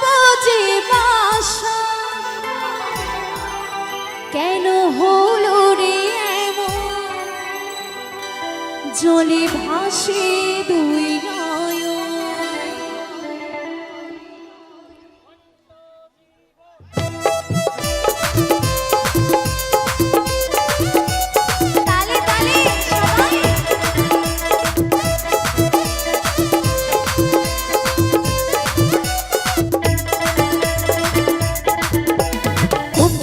বুঝি বাসা। কেন হলো রে এমন? জলে ভাসে দুই না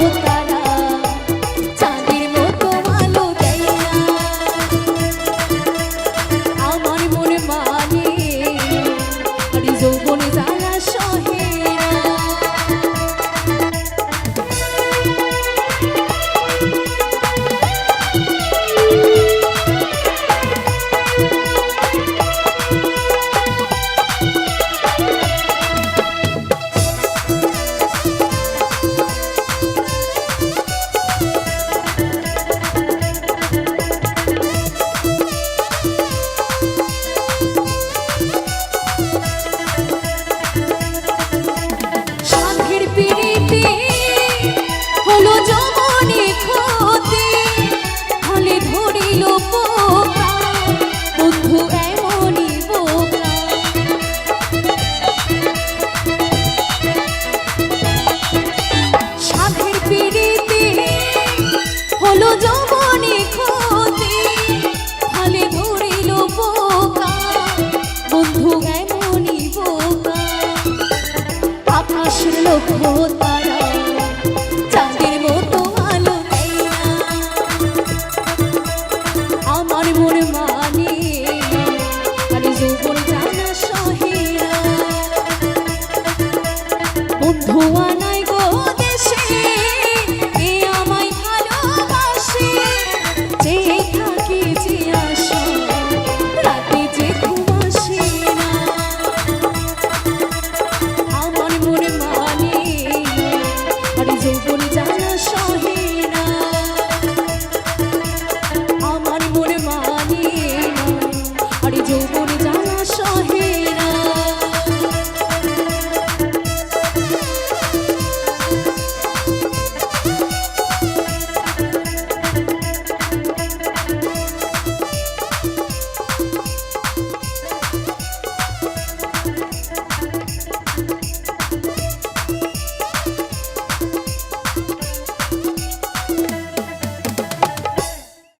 lutar.